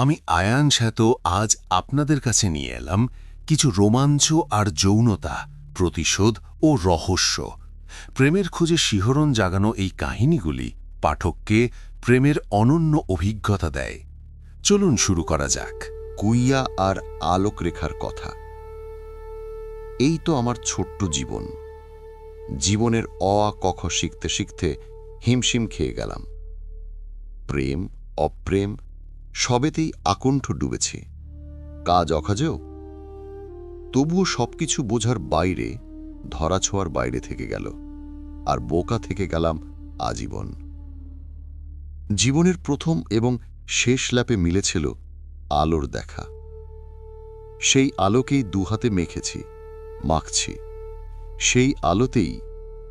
আমি আয়ান শ্যাত আজ আপনাদের কাছে নিয়ে এলাম কিছু রোমাঞ্চ আর যৌনতা, প্রতিশোধ ও রহস্য। প্রেমের খোঁজে শিহরণ জাগানো এই কাহিনীগুলি পাঠককে প্রেমের অনন্য অভিজ্ঞতা দেয়। চলুন শুরু করা যাক, কুইয়া আর আলোক রেখার কথা। এই তো আমার ছোট্ট জীবন। জীবনের অ কখ শিখতে শিখতে হিমশিম খেয়ে গেলাম। প্রেম, অপ্রেম সবেতেই আকণ্ঠ ডুবেছি। কাজ অকাজেও। তবুও সবকিছু বোঝার বাইরে ধরাছোঁয়ার বাইরে থেকে গেল, আর বোকা থেকে গেলাম আজীবন। জীবনের প্রথম এবং শেষ ল্যাপে মিলেছিল আলোর দেখা। সেই আলোকেই দুহাতে মেখেছি, মাখছি। সেই আলোতেই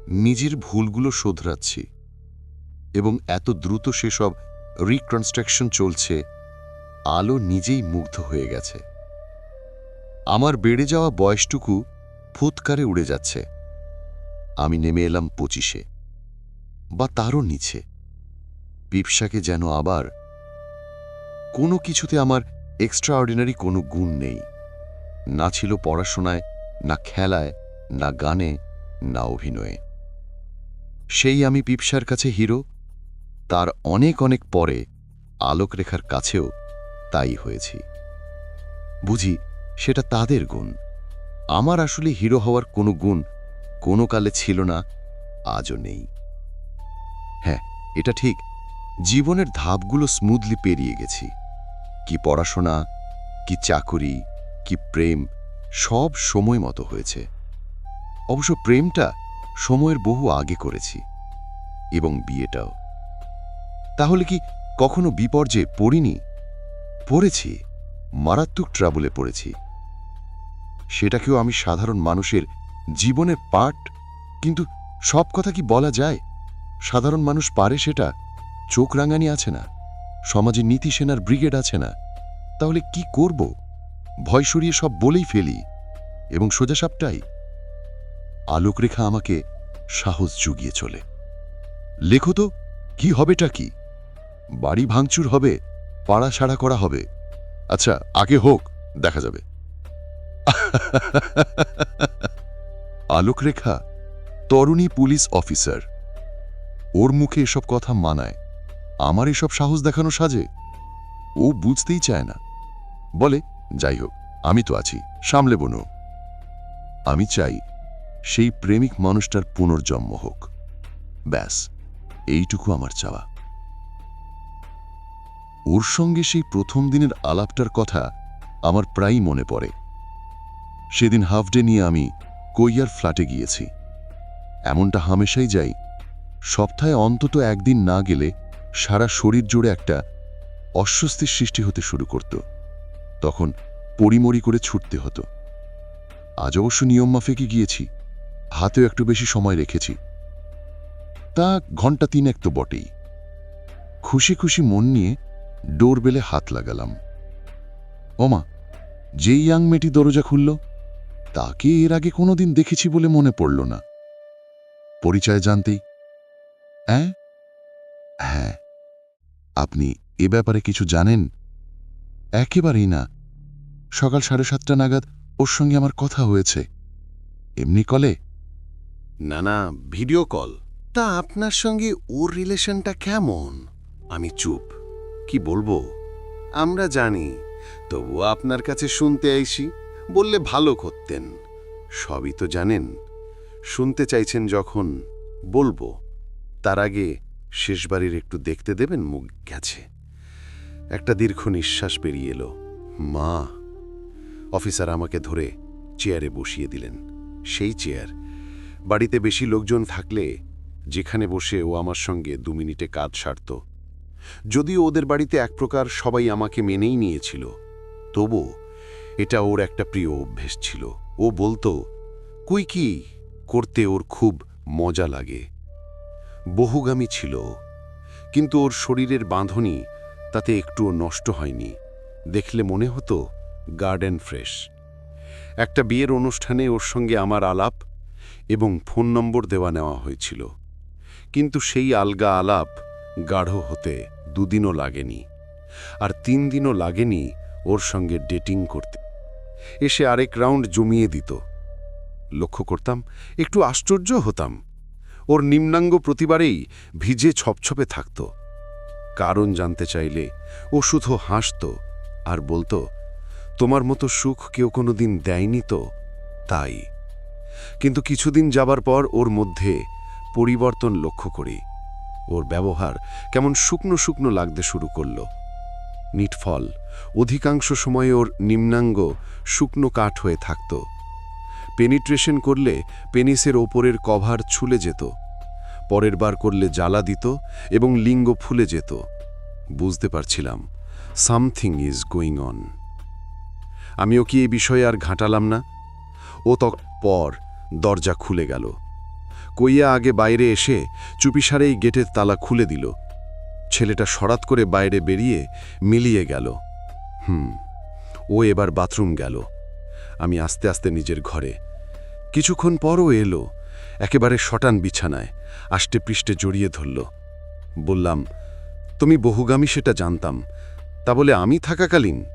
নিজের ভুলগুলো শোধরাচ্ছি। এবং এত দ্রুত সেসব রিকনস্ট্রাকশন চলছে, আলো নিজেই মুগ্ধ হয়ে গেছে। আমার বেড়ে যাওয়া বয়সটুকু ফুৎকারে উড়ে যাচ্ছে। আমি নেমে এলাম পঁচিশে, বা তারও নিচে। পিপসাকে যেন আবার কোনো কিছুতে আমার এক্সট্রা অর্ডিনারি কোনো গুণ নেই। না ছিল পড়াশোনায়, না খেলায়, না গানে, না অভিনয়ে। সেই আমি পিপসার কাছে হিরো তার অনেক অনেক পরে আলোকরেখার কাছেও তাই হয়েছি। বুঝি সেটা তাদের গুণ। আমার আসলে হিরো হওয়ার কোনো গুণ কোনো কালে ছিল না, আজও নেই। হ্যাঁ এটা ঠিক, জীবনের ধাপগুলো স্মুথলি পেরিয়ে গেছি। কি পড়াশোনা, কি চাকুরি, কি প্রেম, সব সময় মতো হয়েছে। অবশ্য প্রেমটা সময়ের বহু আগে করেছি, এবং বিয়েটাও। তাহলে কি কখনো বিপর্যয়ে পড়িনি? পড়েছি, মারাত্মক ট্রাবলে পড়েছি। সেটাকেও আমি সাধারণ মানুষের জীবনের পার্ট কিন্তু সব কথা কি বলা যায়? সাধারণ মানুষ পারে সেটা? চোখ রাঙানি আছে না। সমাজে নীতি সেনার ব্রিগেড আছে না। তাহলে কি করব? ভয় সরিয়ে সব বলেই ফেলি। এবং সোজাসাপটাই আলোকরেখা আমাকে সাহস জুগিয়ে চলে। লেখো তো, কি হবেটা কি? বাড়ি ভাঙচুর হবে, পাড়া সাড়া করা হবে। আচ্ছা আগে হোক, দেখা যাবে। আলোকরেখা, তরুণী পুলিশ অফিসার। ওর মুখে এসব কথা মানায়। আমার এসব সাহস দেখানো সাজে? ও বুঝতেই চায় না। বলে, যাই হোক, আমি তো আছি, সামলে বনু। আমি চাই, সেই প্রেমিক মানুষটার পুনর্জন্ম হোক। ব্যাস, এইটুকু আমার চাওয়া। ওর সঙ্গে সেই প্রথম দিনের আলাপটার কথা আমার প্রায়ই মনে পড়ে। সেদিন হাফ ডে নিয়ে আমি কৈয়ার ফ্ল্যাটে গিয়েছি। এমনটা হামেশাই যাই। সপ্তাহে অন্তত একদিন না গেলে সারা শরীর জুড়ে একটা অস্বস্তির সৃষ্টি হতে শুরু করত। তখন পরিমরি করে ছুটতে হতো। আজ অবশ্য নিয়ম মাফিকে গিয়েছি। হাতেও একটু বেশি সময় রেখেছি। তা ঘণ্টা তিনেক তো বটেই। খুশি খুশি মন নিয়ে ডোরবেলে হাত লাগালাম। ওমা, যেই ইয়াং মেয়েটি দরজা খুলল, তাকে এর আগে কোনোদিন দেখেছি বলে মনে পড়ল না। পরিচয় জানতেই হ্যাঁ হ্যাঁ আপনি এ ব্যাপারে কিছু জানেন? একেবারেই না। সকাল সাড়ে সাতটা নাগাদ ওর সঙ্গে আমার কথা হয়েছে। এমনি কলে? না না, ভিডিও কল। তা আপনার সঙ্গে ওর রিলেশনটা কেমন? আমি চুপ। কি বলব? আমরা জানি তবুও আপনার কাছে শুনতে আইসি, বললে ভালো করতেন। সবই তো জানেন, শুনতে চাইছেন যখন বলব। তার আগে শেষবারের একটু দেখতে দেবেন, মুখ গেছে। একটা দীর্ঘ নিঃশ্বাস বেরিয়ে এলো। মা, অফিসার আমাকে ধরে চেয়ারে বসিয়ে দিলেন। সেই চেয়ার, বাড়িতে বেশি লোকজন থাকলে যেখানে বসে ও আমার সঙ্গে দু মিনিটে কাজ সারত যদিও ওদের বাড়িতে এক প্রকার সবাই আমাকে মেনেই নিয়েছিল তবু এটা ওর একটা প্রিয় অভ্যেস ছিল। ও বলতো, কই কি করতে ওর খুব মজা লাগে। বহুগামী ছিল কিন্তু ওর শরীরের বাঁধনি তাতে একটুও নষ্ট হয়নি। দেখলে মনে হতো, গার্ডেন ফ্রেশ। একটা বিয়ের অনুষ্ঠানে ওর সঙ্গে আমার আলাপ এবং ফোন নম্বর দেওয়া নেওয়া হয়েছিল। কিন্তু সেই আলগা আলাপ গাঢ় হতে দুদিনও লাগেনি, আর তিন দিনও লাগেনি ওর সঙ্গে ডেটিং করতে। এসে আরেক রাউন্ড জমিয়ে দিত। লক্ষ্য করতাম, একটু আশ্চর্য হতাম। ওর নিম্নাঙ্গ প্রতিবারেই ভিজে ছপছপে থাকত। কারণ জানতে চাইলে ও শুধু হাসত আর বলতো, তোমার মতো সুখ কেউ কোনো দিন দেয়নি তো? তাই। কিন্তু কিছুদিন যাবার পর ওর মধ্যে পরিবর্তন লক্ষ্য করি। ওর ব্যবহার কেমন শুকনো শুকনো লাগতে শুরু করল। নিটফল অধিকাংশ সময় ওর নিম্নাঙ্গ শুকনো কাঠ হয়ে থাকত। পেনিট্রেশন করলে পেনিসের ওপরের কভার ছুলে যেত, পরের বার করলে জ্বালা দিত এবং লিঙ্গ ফুলে যেত। বুঝতে পারছিলাম, সামথিং ইজ গোয়িং অন। আমিও কি এই বিষয়ে আর ঘাঁটালাম না? ও তক, পর দরজা খুলে গেল। কইয়া আগে বাইরে এসে চুপিসারেই গেটের তালা খুলে দিল। ছেলেটা সরাত করে বাইরে বেরিয়ে মিলিয়ে গেল। হুম, ও এবার বাথরুম গেল। আমি আস্তে আস্তে নিজের ঘরে। কিছুক্ষণ পরও এলো, একেবারে শটান বিছানায়, আষ্টে পৃষ্ঠে জড়িয়ে ধরল। বললাম, তুমি বহুগামী সেটা জানতাম। তা বলে আমি থাকাকালীন?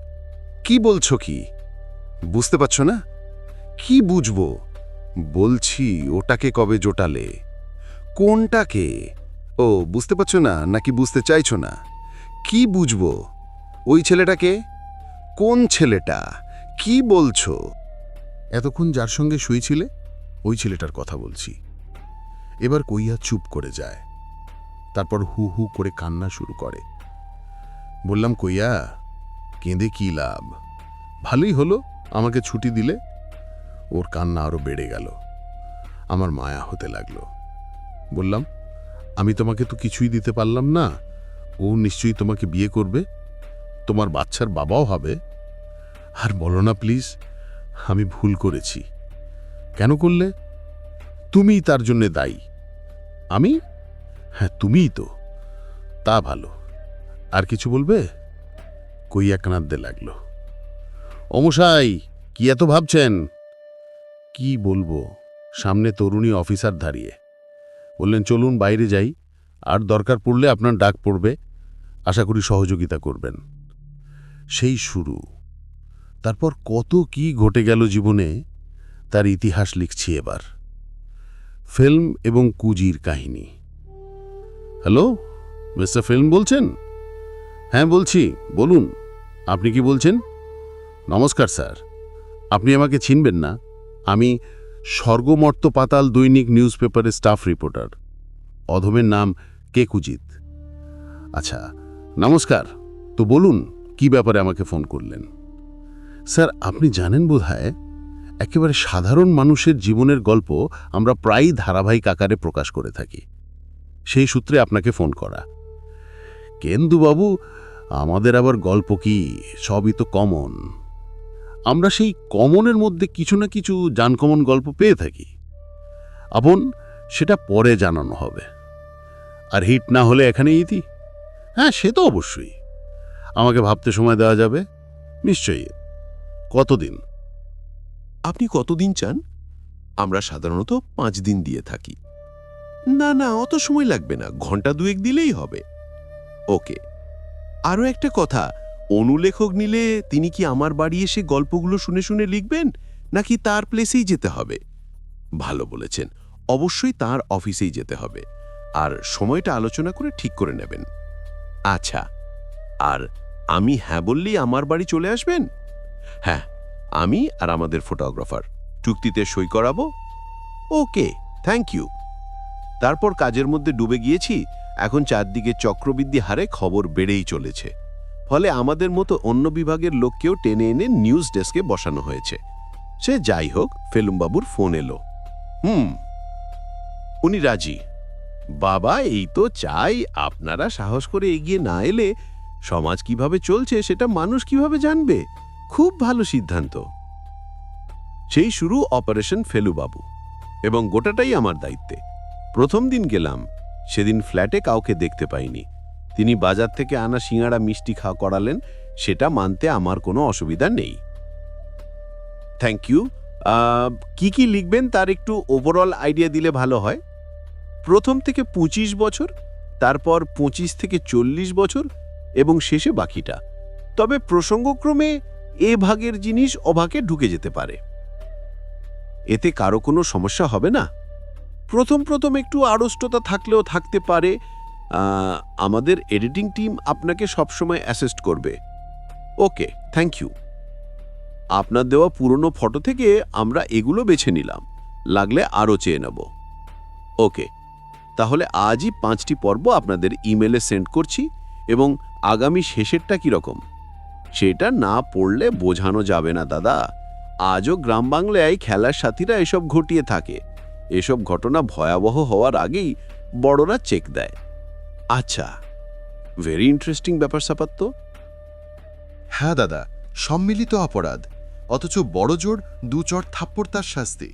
কি বলছো কি? বুঝতে পারছ না? কি বুঝব? বলছি, ওটাকে কবে জোটালে? কোনটাকে ও, বুঝতে পারছ না, নাকি বুঝতে চাইছো না? কি বুঝব? ওই ছেলেটাকে কোন ছেলেটা? কি বলছো? এতক্ষণ যার সঙ্গে শুয়েছিলে ওই ছেলেটার কথা বলছি। এবার কইয়া চুপ করে যায়। তারপর হু হু করে কান্না শুরু করে। বললাম, কইয়া, কেঁদে কি লাভ? ভালোই হলো আমাকে ছুটি দিলে ওর কান্না আরও বেড়ে গেল। আমার মায়া হতে লাগল। বললাম, আমি তোমাকে তো কিছুই দিতে পারলাম না। ও নিশ্চয়ই তোমাকে বিয়ে করবে। তোমার বাচ্চার বাবাও হবে। আর বলো না প্লিজ, আমি ভুল করেছি। কেন করলে? তুমিই তার জন্যে দায়ী। আমি? হ্যাঁ তুমিই তো। তা ভালো। আর কিছু বলবে? কইয়া কানাদ্দে লাগল। অমশাই কি এত ভাবছেন? কি বলব? সামনে তরুণী অফিসার দাঁড়িয়ে। বললেন, চলুন, বাইরে যাই। আর দরকার পড়লে আপনার ডাক পড়বে। আশা করি সহযোগিতা করবেন। সেই শুরু। তারপর কত কি ঘটে গেল জীবনে, তার ইতিহাস লিখছি এবার। ফিল্ম এবং কুজির কাহিনী। হ্যালো, মিস্টার ফিল্ম বলছেন? হ্যাঁ বলছি। বলুন, আপনি কি বলছেন? নমস্কার, স্যার। আপনি আমাকে চিনবেন না। আমি স্বর্গমর্ত পাতাল দৈনিক নিউজ পেপারের স্টাফ রিপোর্টার। অধমের নাম কেকুজিত আচ্ছা নমস্কার। তো বলুন, কি ব্যাপারে আমাকে ফোন করলেন? স্যার, আপনি জানেন বোধহয়, একেবারে সাধারণ মানুষের জীবনের গল্প আমরা প্রায়ই ধারাবাহিক আকারে প্রকাশ করে থাকি। সেই সূত্রে আপনাকে ফোন করা। কেন্দুবাবু, আমাদের আবার গল্প কি? সবই তো কমন। আমরা সেই কমনের মধ্যে কিছু না কিছু জানকমন গল্প পেয়ে থাকি। আপন, সেটা পরে জানানো হবে। আর হিট না হলে এখানে ইতি। হ্যাঁ সে তো অবশ্যই। আমাকে ভাবতে সময় দেওয়া যাবে। নিশ্চয়ই। কতদিন? আপনি কতদিন চান? আমরা সাধারণত পাঁচ দিন দিয়ে থাকি। না না, অত সময় লাগবে না। ঘণ্টা দুয়েক দিলেই হবে। ওকে। আরও একটা কথা। অনুলেখক নিলে তিনি কি আমার বাড়ি এসে গল্পগুলো শুনে শুনে লিখবেন? নাকি তার প্লেসেই যেতে হবে? ভালো বলেছেন। অবশ্যই তার অফিসেই যেতে হবে। আর সময়টা আলোচনা করে ঠিক করে নেবেন। আচ্ছা আর আমি হ্যাঁ বললেই আমার বাড়ি চলে আসবেন? হ্যাঁ আমি আর আমাদের ফটোগ্রাফার চুক্তিতে সই করাবো? ওকে থ্যাংক ইউ তারপর কাজের মধ্যে ডুবে গিয়েছি। এখন চারদিকে চক্রবৃদ্ধি হারে খবর বেড়েই চলেছে। ফলে আমাদের মতো অন্য বিভাগের লোককেও টেনে এনে নিউজ ডেস্কে বসানো হয়েছে। সে যাই হোক, ফেলুমবাবুর ফোন এলো। হুম, উনি রাজি। বাবা, এই তো চাই, আপনারা সাহস করে এগিয়ে না এলে সমাজ কীভাবে চলছে সেটা মানুষ কীভাবে জানবে? খুব ভালো সিদ্ধান্ত। সেই শুরু অপারেশন ফেলুবাবু। এবং গোটাটাই আমার দায়িত্বে। প্রথম দিন গেলাম, সেদিন ফ্ল্যাটে কাউকে দেখতে পাইনি। তিনি বাজার থেকে আনা সিঙাড়া মিষ্টি খাওয়া করালেন, সেটা মানতে আমার কোনো অসুবিধা নেই। থ্যাংক ইউ কি কি লিখবেন তার একটু ওভারঅল আইডিয়া দিলে ভালো হয়। প্রথম থেকে পঁচিশ বছর, তারপর পঁচিশ থেকে চল্লিশ বছর, এবং শেষে বাকিটা। তবে প্রসঙ্গক্রমে এ ভাগের জিনিস অভাগে ঢুকে যেতে পারে। এতে কারও কোনো সমস্যা হবে না। প্রথম প্রথম একটু আড়ষ্টতা থাকলেও থাকতে পারে আমাদের এডিটিং টিম আপনাকে সবসময় অ্যাসিস্ট করবে। ওকে থ্যাংক ইউ আপনার দেওয়া পুরনো ফটো থেকে আমরা এগুলো বেছে নিলাম। লাগলে আরও চেয়ে নেব। ওকে, তাহলে আজই পাঁচটি পর্ব আপনাদের ইমেলে সেন্ড করছি এবং আগামী শেষেরটা কীরকম সেটা না পড়লে বোঝানো যাবে না, দাদা। আজও গ্রাম বাংলায় খেলার সাথীরা এসব ঘটিয়ে থাকে। এসব ঘটনা ভয়াবহ হওয়ার আগেই বড়রা চেক দেয়। আচ্ছা ভেরি ইন্টারেস্টিং ব্যাপার স্যাপার তো। হ্যাঁ দাদা, সম্মিলিত অপরাধ, অথচ বড় জোর দু চর থাপ্পড় তার শাস্তি।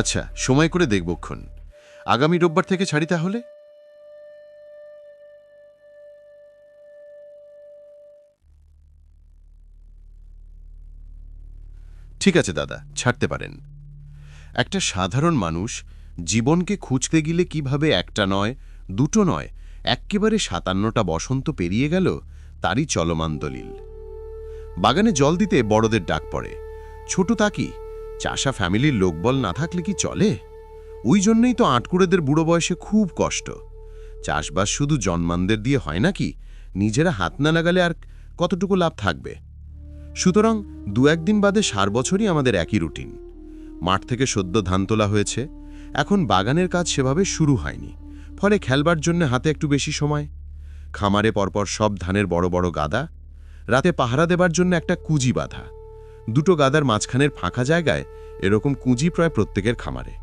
আচ্ছা সময় করে দেখবক্ষণ আগামী রোববার থেকে ছাড়ি তাহলে? ঠিক আছে, দাদা, ছাড়তে পারেন। একটা সাধারণ মানুষ জীবনকে খুঁজতে গেলে কীভাবে একটা নয়, দুটো নয়, এক্কেবারে সাতান্নটা বসন্ত পেরিয়ে গেল, তারই চলমান দলিল। বাগানে জল দিতে বড়দের ডাক পড়ে। ছোট তাকি চাষা ফ্যামিলির লোকবল না থাকলে কি চলে? ওই জন্যই তো আটকুড়েদের বুড়ো বয়সে খুব কষ্ট। চাষবাস শুধু জন্মানদের দিয়ে হয় নাকি? নিজেরা হাত না লাগালে আর কতটুকু লাভ থাকবে? সুতরাং দু একদিন বাদে সার বছরই আমাদের একই রুটিন। মাঠ থেকে সদ্য ধান তোলা হয়েছে, এখন বাগানের কাজ সেভাবে শুরু হয়নি, ফলে খেলবার জন্য হাতে একটু বেশি সময়। খামারে পরপর সব ধানের বড় বড় গাদা, রাতে পাহারা দেবার জন্য একটা কুজি বাঁধা। দুটো গাদার মাঝখানের ফাঁকা জায়গায় এরকম কুঁজি প্রায় প্রত্যেকের খামারে,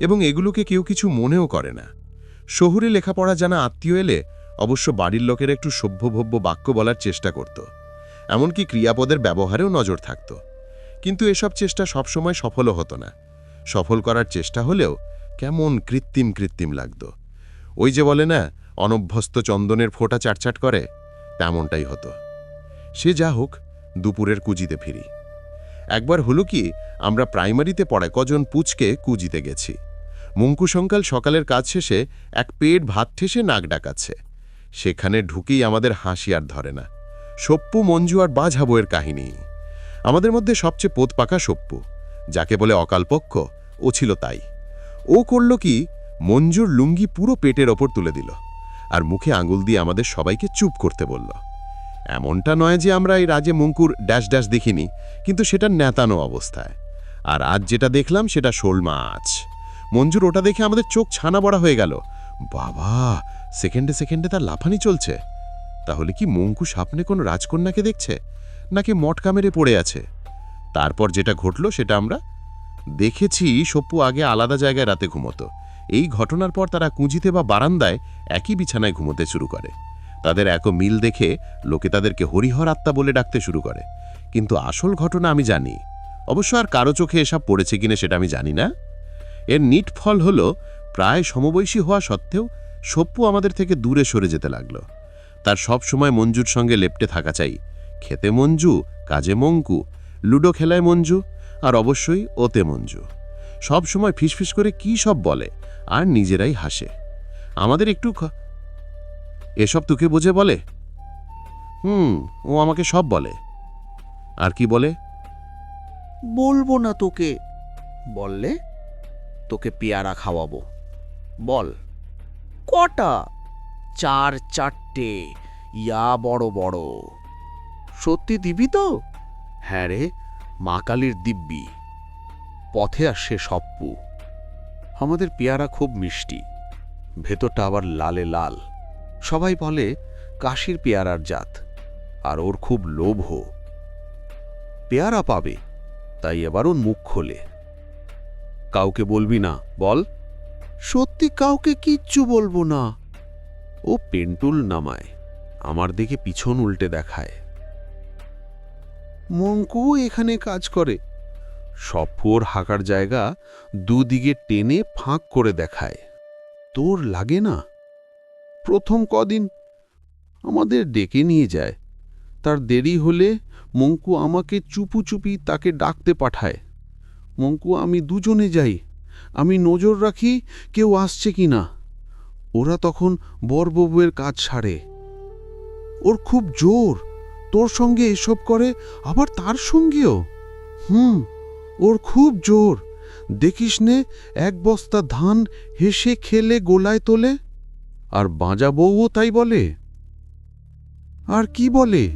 এবং এগুলোকে কেউ কিছু মনেও করে না। শহুরে লেখাপড়া জানা আত্মীয় এলে অবশ্য বাড়ির লোকের একটু সভ্যভব্য বাক্য বলার চেষ্টা করত। এমনকি ক্রিয়াপদের ব্যবহারেও নজর থাকত। কিন্তু এসব চেষ্টা সবসময় সফলও হতো না। সফল করার চেষ্টা হলেও কেমন কৃত্রিম কৃত্রিম লাগত। ওই যে বলে না, অনভ্যস্ত চন্দনের ফোঁটা চাটচাট করে, তেমনটাই হতো। সে যা হোক, দুপুরের কুজিতে ফিরি। একবার হলো কি, আমরা প্রাইমারিতে পড়ায় কজন পুচকে কুজিতে গেছি। মুঙ্কুসঙ্কাল সকালের কাজ শেষে এক পেট ভাত ঠেসে নাক ডাকাচ্ছে। সেখানে ঢুকেই আমাদের হাসি আর ধরে না। সপ্পু মঞ্জু আর বাঝা বইয়ের কাহিনী। আমাদের মধ্যে সবচেয়ে পোত পাকা সপ্পু, যাকে বলে অকালপক্ষ ও ছিল তাই। ও করল কি, মঞ্জুর লুঙ্গি পুরো পেটের ওপর তুলে দিল আর মুখে আঙুল দিয়ে আমাদের সবাইকে চুপ করতে বলল। এমনটা নয় যে আমরা এই রাজে মুঙ্কুর ড্যাশ ড্যাশ দেখিনি, কিন্তু সেটা নেতানো অবস্থায়। আর আজ যেটা দেখলাম সেটা শোল মাছ। মঞ্জুর ওটা দেখে আমাদের চোখ ছানা বড়া হয়ে গেল। বাবা, সেকেন্ডে সেকেন্ডে তার লাফানি চলছে। তাহলে কি মঙ্কু স্বপ্নে কোনো রাজকন্যাকে দেখছে? নাকি মটকা মেরে পড়ে আছে? তারপর যেটা ঘটল সেটা আমরা দেখেছি সপ্পু আগে আলাদা জায়গায় রাতে ঘুমতো। এই ঘটনার পর তারা কুঁজিতে বা বারান্দায় একই বিছানায় ঘুমোতে শুরু করে। তাদের এক মিল দেখে লোকে তাদেরকে হরিহর আত্মা বলে ডাকতে শুরু করে। কিন্তু আসল ঘটনা আমি জানি। অবশ্য আর কারও চোখে এসব পড়েছে কিনা সেটা আমি জানি না। এর নিট ফল হল, প্রায় সমবয়সী হওয়া সত্ত্বেও সপ্পু আমাদের থেকে দূরে সরে যেতে লাগল। তার সব সময় মঞ্জুর সঙ্গে লেপটে থাকা চাই। খেতে মঞ্জু, কাজে মঙ্কু, লুডো খেলায় মঞ্জু, আর অবশ্যই ওতে মঞ্জু। সব সময় ফিসফিস করে কি সব বলে, আর নিজেরাই হাসে। আমাদের একটু এসব তোকে বোঝে বলে? হুম, ও আমাকে সব বলে। আর কি বলে? বলব না তোকে। বললে তোকে পেয়ারা খাওয়াবো। বল। কটা? চার চারটে। ইয়া বড় বড়। সত্যি দিবি তো? হ্যাঁ রে, মা কালীর দিব্যি। পথে আসে সপ্পু। আমাদের পেয়ারা খুব মিষ্টি। ভেতরটা আবার লালে লাল। সবাই বলে, কাশির পেয়ারার জাত। আর ওর খুব লোভ। পেয়ারা পাবে, তাই এবার ওর মুখ খোলে। কাউকে বলবি না, বল। সত্যি কাউকে কিচ্ছু বলব না। ও পেন্টুল নামায়, আমার দিকে পিছন উল্টে দেখায়। মঙ্কু এখানে কাজ করে। সফর হাঁকার জায়গা দুদিকে টেনে ফাঁক করে দেখায়। তোর লাগে না? প্রথম কদিন আমাদের ডেকে নিয়ে যায়। তার দেরি হলে মঙ্কু আমাকে চুপু চুপি তাকে ডাকতে পাঠায়। মঙ্কু আমি দুজনে যাই। আমি নজর রাখি কেউ আসছে কি না ওরা তখন বরবউয়ের কাজ সারে। ওর খুব জোর। তোর সঙ্গে এসব করে, আবার তার সঙ্গেও? হুম, ওর খুব জোর। দেখিস নে, এক বস্তা ধান হেসে খেলে গোলায় তোলে, আর বাঁজা বউও তাই বলে। আর কি বলে?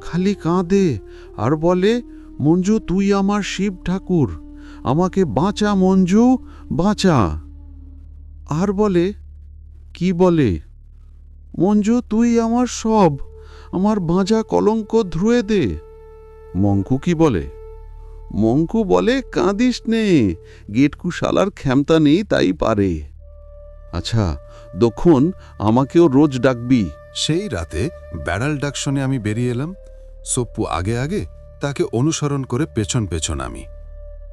খালি কাঁদে, আর বলে, মঞ্জু, তুই আমার শিব ঠাকুর। আমাকে বাঁচা মঞ্জু, বাঁচা। আর বলে কি বলে? মঞ্জু, তুই আমার সব, আমার বাঁজা কলঙ্ক ধুয়ে দে। মঙ্কু কি বলে? মঙ্কু বলে, কাঁদিস নে গেটকু শালার ক্ষমতা নেই, তাই পারে। আচ্ছা দক্ষণ, আমাকেও রোজ ডাকবি। সেই রাতে ব্যারাল ডাক শুনে আমি বেরিয়ে এলাম। সপ্পু আগে আগে তাকে অনুসরণ করে পেছন পেছন আমি।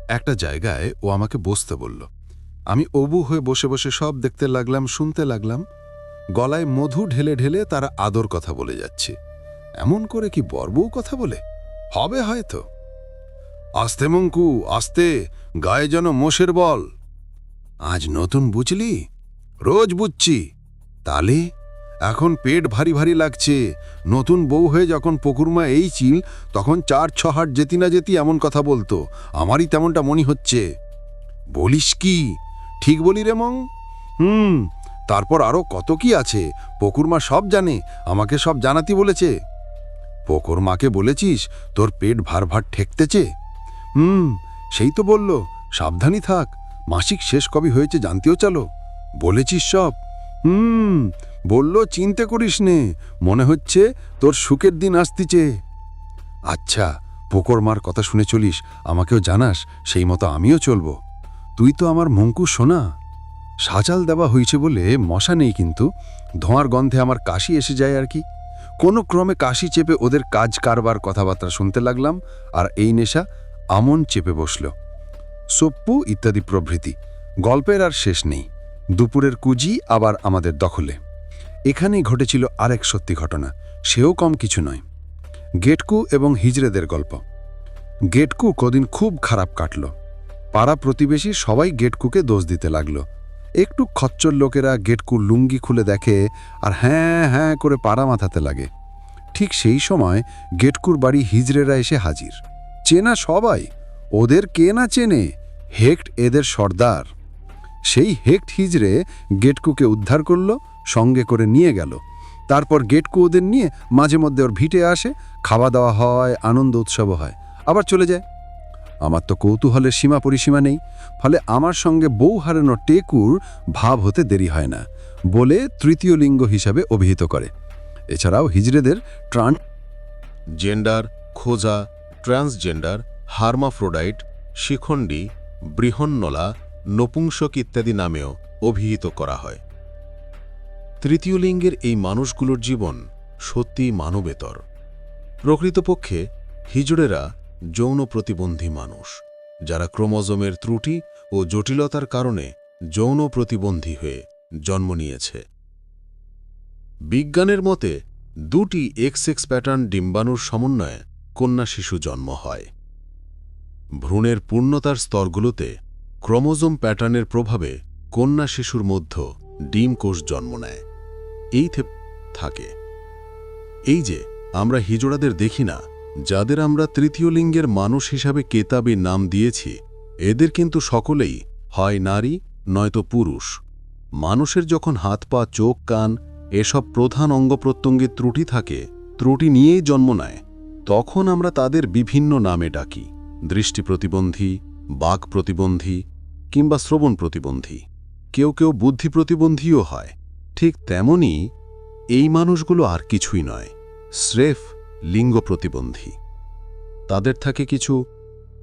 একটা জায়গায় ও আমাকে বসতে বলল। আমি অবু হয়ে বসে বসে সব দেখতে লাগলাম, শুনতে লাগলাম। গলায় মধু ঢেলে ঢেলে তারা আদর কথা বলে যাচ্ছে। এমন করে কি বর্বও কথা বলে? হবে হয়তো। আস্তে মঙ্কু, আস্তে, গায়ে যেন মোষের বল। আজ নতুন বুঝলি? রোজ বুঝছি। তালে, এখন পেট ভারী ভারী লাগছে। নতুন বউ হয়ে যখন পকুরমা এই চিল, তখন চার ছ হাট যেতি না যেতি এমন কথা বলতো। আমারই তেমনটা মনে হচ্ছে। বলিস কি? ঠিক বলি রে মং? হুম, তারপর আরও কত কি আছে? পকুরমা সব জানে, আমাকে সব জানাতি বলেছে। পকুরমাকে বলেছিস তোর পেট ভার ভার ঠেকতেছে? হুম, সেই তো বলল সাবধানী থাক, মাসিক শেষ কবি হয়েছে জানতেও চলো। বলেছিস সব? হুম, বলল, চিন্তে করিস নে, মনে হচ্ছে তোর সুখের দিন আসতিছে। আচ্ছা পোকর মার কথা শুনে চলিস, আমাকেও জানাস, সেই মতো আমিও চলবো। তুই তো আমার মঙ্কু শোনা সাজাল দেওয়া হয়েছে বলে মশা নেই কিন্তু, ধোঁয়ার গন্ধে আমার কাশি এসে যায় আর কি। কোনো ক্রমে কাশি চেপে ওদের কাজ কারবার কথাবার্তা শুনতে লাগলাম, আর এই নেশা আমন চেপে বসল। সপ্পু ইত্যাদি প্রভৃতি, গল্পের আর শেষ নেই। দুপুরের কুজি আবার আমাদের দখলে। এখানেই ঘটেছিল আরেক সত্যি ঘটনা, সেও কম কিছু নয়। গেটকু এবং হিজড়েদের গল্প। গেটকু কদিন খুব খারাপ কাটল। পাড়া প্রতিবেশী সবাই গেটকুকে দোষ দিতে লাগল। একটু খচ্চর লোকেরা গেটকুর লুঙ্গি খুলে দেখে আর হ্যাঁ হ্যাঁ করে পাড়া মাথাতে লাগে। ঠিক সেই সময় গেটকুর বাড়ি হিজড়েরা এসে হাজির। চেনা সবাই? ওদের কে না চেনে? হেক্ট এদের সর্দার। সেই হেক্ট হিজড়ে গেটকুকে উদ্ধার করল, সঙ্গে করে নিয়ে গেল। তারপর গেটকু ওদের নিয়ে মাঝে মধ্যে ওর ভিটে আসে, খাওয়া দাওয়া হয়, আনন্দ উৎসব হয়। আবার চলে যায়। আমার তো কৌতূহলের সীমা পরিসীমা নেই, ফলে আমার সঙ্গে বউ হারানো টেকুর ভাব হতে দেরি হয় না, বলে তৃতীয় লিঙ্গ হিসাবে অভিহিত করে। এছাড়াও হিজড়েদের ট্রান জেন্ডার, খোঁজা, ট্রান্সজেন্ডার, হার্মাফ্রোডাইট, শিখণ্ডী, বৃহন্নলা, নপুংসক ইত্যাদি নামেও অভিহিত করা হয়। তৃতীয় লিঙ্গের এই মানুষগুলোর জীবন সত্যিই মানবেতর। প্রকৃতপক্ষে হিজড়েরা যৌন প্রতিবন্ধী মানুষ, যারা ক্রোমোজোমের ত্রুটি ও জটিলতার কারণে যৌন প্রতিবন্ধী হয়ে জন্ম নিয়েছে। বিজ্ঞানের মতে, দুটি এক্স এক্স প্যাটার্ন ডিম্বাণুর সমন্বয়ে কন্যা শিশু জন্ম হয়। ভ্রূণের পূর্ণতার স্তরগুলোতে ক্রোমোজোম প্যাটার্নের প্রভাবে কন্যা শিশুর মধ্য ডিম কোষ জন্ম নেয়। এই থাকে। এই যে, আমরা হিজড়াদের দেখি না যাদের আমরা তৃতীয় লিঙ্গের মানুষ হিসাবে কেতাবে নাম দিয়েছি, এদের কিন্তু সকলেই হয় নারী, নয়তো পুরুষ। মানুষের যখন হাত পা, চোখ, কান এসব প্রধান অঙ্গ প্রত্যঙ্গের ত্রুটি থাকে, ত্রুটি নিয়েই জন্ম নেয়, তখন আমরা তাদের বিভিন্ন নামে ডাকি। দৃষ্টি প্রতিবন্ধী, বাক প্রতিবন্ধী কিংবা শ্রবণ প্রতিবন্ধী। কেউ কেউ বুদ্ধি প্রতিবন্ধীও হয়। ঠিক তেমনি এই মানুষগুলো আর কিছুই নয়। স্রেফ লিঙ্গ প্রতিবন্ধী। তাদের থাকে কিছু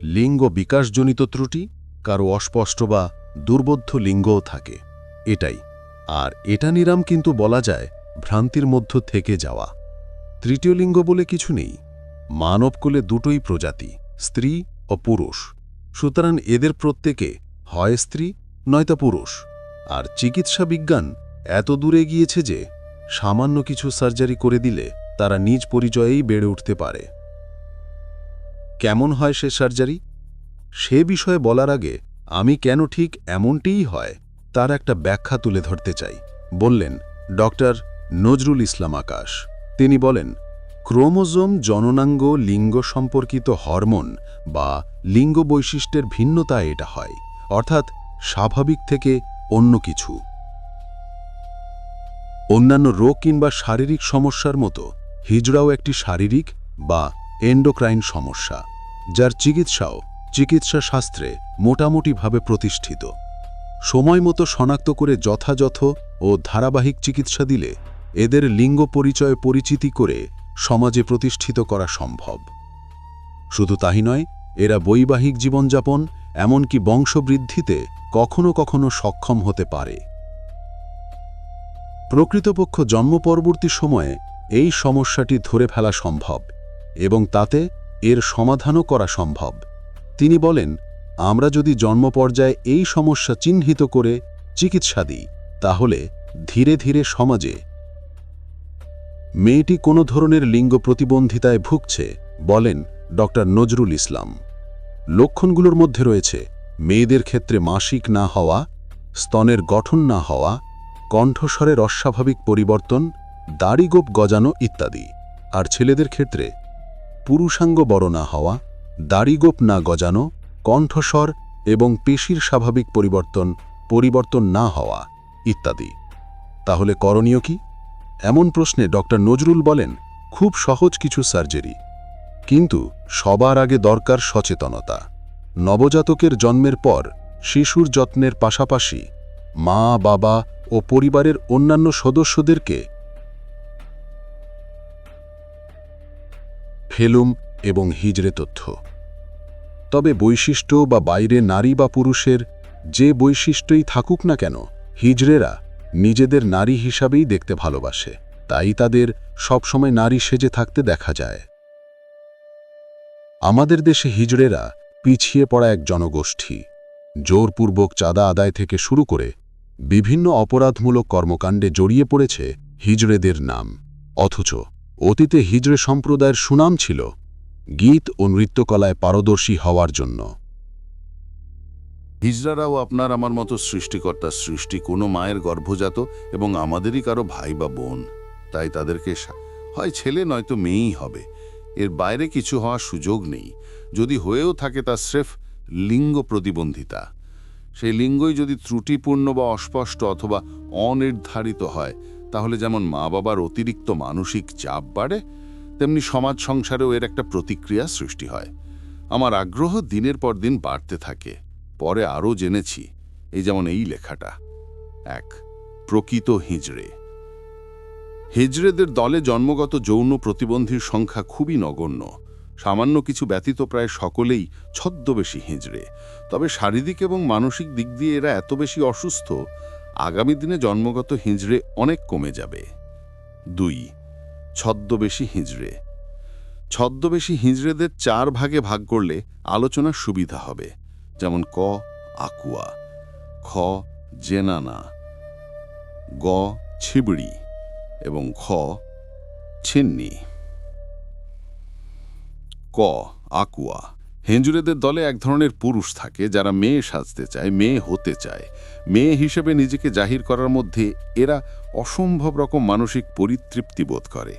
লিঙ্গ বিকাশজনিত ত্রুটি, কারও অস্পষ্ট বা দুর্বোধ্য লিঙ্গও থাকে। এটাই। আর এটা নিরাম কিন্তু বলা যায় ভ্রান্তির মধ্য থেকে যাওয়া। তৃতীয় লিঙ্গ বলে কিছু নেই। মানবকুলে দুটোই প্রজাতি, স্ত্রী ও পুরুষ। সুতরাং এদের প্রত্যেকে হয় স্ত্রী নয়তো পুরুষ। আর চিকিৎসা বিজ্ঞান এত দূরে গিয়েছে যে সামান্য কিছু সার্জারি করে দিলে তারা নিজ পরিচয়েই বেড়ে উঠতে পারে। কেমন হয় সে সার্জারি? সে বিষয়ে বলার আগে আমি কেন ঠিক এমনটিই হয়, তার একটা ব্যাখ্যা তুলে ধরতে চাই। বললেন, ডক্টর নজরুল ইসলাম আকাশ। তিনি বলেন, ক্রোমোজোম জননাঙ্গ লিঙ্গ সম্পর্কিত হরমোন বা লিঙ্গ বৈশিষ্ট্যের ভিন্নতা এটা হয়, অর্থাৎ স্বাভাবিক থেকে অন্য কিছু। অন্যান্য রোগ কিংবা শারীরিক সমস্যার মতো হিজড়াও একটি শারীরিক বা এন্ডোক্রাইন সমস্যা, যার চিকিৎসাও চিকিৎসা শাস্ত্রে মোটামুটিভাবে প্রতিষ্ঠিত। সময় মতো শনাক্ত করে যথাযথ ও ধারাবাহিক চিকিৎসা দিলে এদের লিঙ্গ পরিচয় পরিচিতি করে সমাজে প্রতিষ্ঠিত করা সম্ভব। শুধু তাই নয়, এরা বৈবাহিক জীবনযাপন, এমনকি বংশবৃদ্ধিতে কখনো কখনো সক্ষম হতে পারে। প্রকৃতপক্ষ জন্ম পরবর্তী সময়ে এই সমস্যাটি ধরে ফেলা সম্ভব এবং তাতে এর সমাধানও করা সম্ভব। তিনি বলেন, আমরা যদি জন্ম পর্যায়ে এই সমস্যা চিহ্নিত করে চিকিৎসা দিই, তাহলে ধীরে ধীরে সমাজে মেয়েটি কোনো ধরনের লিঙ্গ প্রতিবন্ধিতায় ভুগছে, বলেন ড. নজরুল ইসলাম। লক্ষণগুলোর মধ্যে রয়েছে, মেয়েদের ক্ষেত্রে মাসিক না হওয়া, স্তনের গঠন না হওয়া, কণ্ঠস্বরের অস্বাভাবিক পরিবর্তন দাড়িগোপ গজানো ইত্যাদি। আর ছেলেদের ক্ষেত্রে, পুরুষাঙ্গ বড় না হওয়া, দাড়িগোপ না গজানো, কণ্ঠস্বর এবং পেশির স্বাভাবিক পরিবর্তন পরিবর্তন না হওয়া ইত্যাদি। তাহলে করণীয় কি? এমন প্রশ্নে ড নজরুল বলেন, খুব সহজ কিছু সার্জারি। কিন্তু সবার আগে দরকার সচেতনতা। নবজাতকের জন্মের পর শিশুর যত্নের পাশাপাশি মা, বাবা ও পরিবারের অন্যান্য সদস্যদেরকে ফেলুম এবং হিজড়ে তথ্য। তবে বৈশিষ্ট্য বা বাইরে নারী বা পুরুষের যে বৈশিষ্ট্যই থাকুক না কেন, হিজড়েরা নিজেদের নারী হিসাবেই দেখতে ভালোবাসে। তাই তাদের সবসময় নারী সেজে থাকতে দেখা যায়। আমাদের দেশে হিজড়েরা পিছিয়ে পড়া এক জনগোষ্ঠী। জোরপূর্বক চাঁদা আদায় থেকে শুরু করে বিভিন্ন অপরাধমূলক কর্মকাণ্ডে জড়িয়ে পড়েছে হিজড়েদের নাম। অথচ অতীতে হিজড়ে সম্প্রদায়ের সুনাম ছিল গীত ও নৃত্যকলায় পারদর্শী হওয়ার জন্য। হিজড়ারাও আপনার আমার মতো সৃষ্টিকর্তার সৃষ্টি, কোনো মায়ের গর্ভজাত এবং আমাদেরই কারও ভাই বা বোন। তাই তাদেরকে হয় ছেলে নয়তো মেয়েই হবে। এর বাইরে কিছু হওয়ার সুযোগ নেই। যদি হয়েও থাকে তা স্রেফ লিঙ্গ প্রতিবন্ধিতা। সেই লিঙ্গই যদি ত্রুটিপূর্ণ বা অস্পষ্ট অথবা অনির্ধারিত হয় তাহলে যেমন মা বাবার অতিরিক্ত মানসিক চাপ বাড়ে, তেমনি সমাজ সংসারেও এর একটা প্রতিক্রিয়া সৃষ্টি হয়। আমার আগ্রহ দিনের পর দিন বাড়তে থাকে। পরে আরও জেনেছি, এই যেমন এই লেখাটা। এক, প্রকৃত হিজড়ে। হিজড়েদের দলে জন্মগত যৌন প্রতিবন্ধীর সংখ্যা খুবই নগণ্য। সামান্য কিছু ব্যতীত প্রায় সকলেই ছদ্মবেশী হিজড়ে। তবে শারীরিক এবং মানসিক দিক দিয়ে এরা এত বেশি অসুস্থ আগামী দিনে জন্মগত হিজড়ে অনেক কমে যাবে। দুই, ছদ্মবেশী হিজড়ে। ছদ্মবেশী হিজড়েদের চার ভাগে ভাগ করলে আলোচনার সুবিধা হবে, যেমন ক, আকুয়া, খ, জেনানা, গ, ছিবড়ি এবং খ, ছিন্নি। ক, আকুয়া। হেঞ্জুরেদের দলে এক ধরনের পুরুষ থাকে যারা মেয়ে সাজতে চায়, মেয়ে হতে চায়। মেয়ে হিসেবে নিজেকে জাহির করার মধ্যে এরা অসম্ভব রকম মানসিক পরিতৃপ্তি বোধ করে।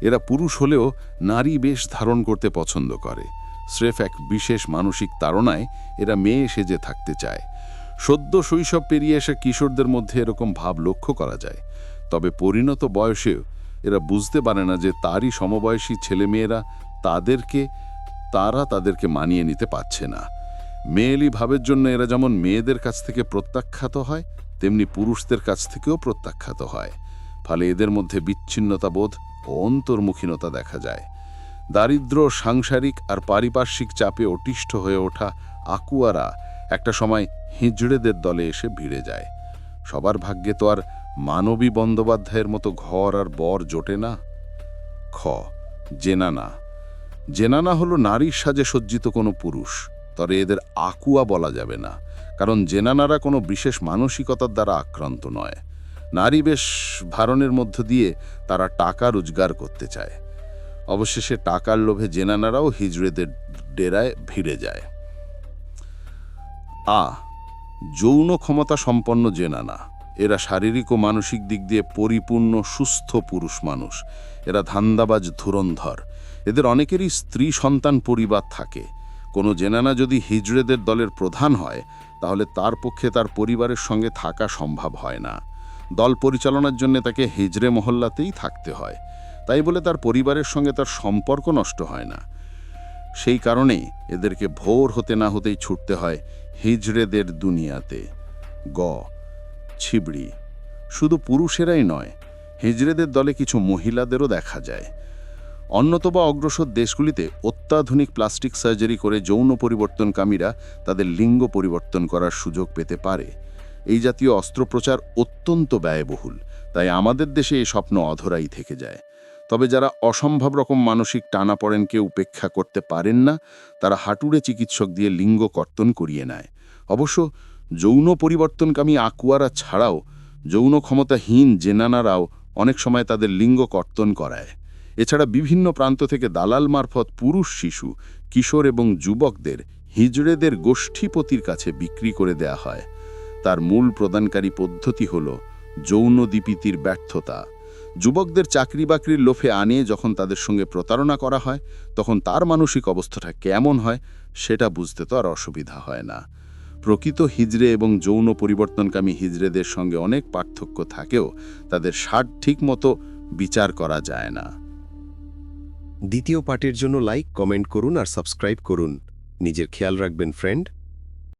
এরা পুরুষ হলেও নারী বেশ ধারণ করতে পছন্দ করে। স্রেফ এক বিশেষ মানসিক তাড়নায় এরা মেয়ে সেজে থাকতে চায়। সদ্য শৈশব পেরিয়ে আসা কিশোরদের মধ্যে এরকম ভাব লক্ষ্য করা যায়। তবে পরিণত বয়সেও এরা বুঝতে পারে না যে তারই সমবয়সী ছেলেমেয়েরা তাদেরকে তারা তাদেরকে মানিয়ে নিতে পারছে না। মেয়েলি ভাবের জন্য এরা যেমন মেয়েদের কাছ থেকে প্রত্যাখ্যাত হয়, তেমনি পুরুষদের কাছ থেকেও প্রত্যাখ্যাত হয়। ফলে এদের মধ্যে বিচ্ছিন্নতা বোধ ও অন্তর্মুখীনতা দেখা যায়। দারিদ্র, সাংসারিক আর পারিপার্শ্বিক চাপে অতিষ্ঠ হয়ে ওঠা আকুয়ারা একটা সময় হিজড়েদের দলে এসে ভিড়ে যায়। সবার ভাগ্যে তো আর মানবী বন্দ্যোপাধ্যায়ের মতো ঘর আর বর জোটে না। খ জেনানা জেনানা হলো নারীর সাজে সজ্জিত কোনো পুরুষ, তবে এদের আকুয়া বলা যাবে না, কারণ জেনানারা কোনো বিশেষ মানসিকতার দ্বারা আক্রান্ত নয়। নারী বেশ ভারণের মধ্য দিয়ে তারা টাকা রোজগার করতে চায়। অবশেষে টাকার লোভে জেনানারাও হিজড়েদের ডেরায় ভিড়ে যায়। আ, যৌন ক্ষমতা সম্পন্ন জেনানা। এরা শারীরিক ও মানসিক দিক দিয়ে পরিপূর্ণ, সুস্থ পুরুষ মানুষ। এরা ধান্দাবাজ, ধুরন্ধর। এদের অনেকেরই স্ত্রী সন্তান পরিবার থাকে। কোনো জেনানা যদি হিজড়েদের দলের প্রধান হয়, তাহলে তার পক্ষে তার পরিবারের সঙ্গে থাকা সম্ভব হয় না। দল পরিচালনার জন্য তাকে হিজড়ে মহল্লাতেই থাকতে হয়। তাই বলে তার পরিবারের সঙ্গে তার সম্পর্ক নষ্ট হয় না। সেই কারণেই এদেরকে ভোর হতে না হতেই ছুটতে হয় হিজড়েদের দুনিয়াতে। গ. ছিবড়ি। শুধু পুরুষেরাই নয়, হিজড়েদের দলে কিছু মহিলাদেরও দেখা যায়। অন্যত বা অগ্রসর দেশগুলিতে অত্যাধুনিক প্লাস্টিক সার্জারি করে যৌন পরিবর্তনকামীরা তাদের লিঙ্গ পরিবর্তন করার সুযোগ পেতে পারে। এই জাতীয় অস্ত্রোপচার অত্যন্ত ব্যয়বহুল, তাই আমাদের দেশে এই স্বপ্ন অধরাই থেকে যায়। তবে যারা অসম্ভব রকম মানসিক টানা টানাপড়েনকে উপেক্ষা করতে পারেন না, তারা হাঁটুড়ে চিকিৎসক দিয়ে লিঙ্গ কর্তন করিয়ে নেয়। অবশ্য যৌন পরিবর্তনকামী আকুয়ারা ছাড়াও যৌন ক্ষমতাহীন জেনানারাও অনেক সময় তাদের লিঙ্গ কর্তন করায়। এছাড়া বিভিন্ন প্রান্ত থেকে দালাল মারফত পুরুষ শিশু, কিশোর এবং যুবকদের, হিজড়েদের গোষ্ঠীপতির কাছে বিক্রি করে দেয়া হয়। তার মূল প্রদানকারী পদ্ধতি হল যৌন দীপিতির ব্যর্থতা। যুবকদের চাকরি বাকরির লোভে আনিয়ে যখন তাদের সঙ্গে প্রতারণা করা হয়, তখন তার মানসিক অবস্থাটা কেমন হয় সেটা বুঝতে তো আর অসুবিধা হয় না। প্রকৃত হিজড়ে এবং যৌন পরিবর্তনকামী হিজড়েদের সঙ্গে অনেক পার্থক্য থাকেও তাদের ষাট ঠিক মতো বিচার করা যায় না। দ্বিতীয় পার্টির জন্য লাইক কমেন্ট করুন আর সাবস্ক্রাইব করুন। নিজের খেয়াল রাখবেন ফ্রেন্ড।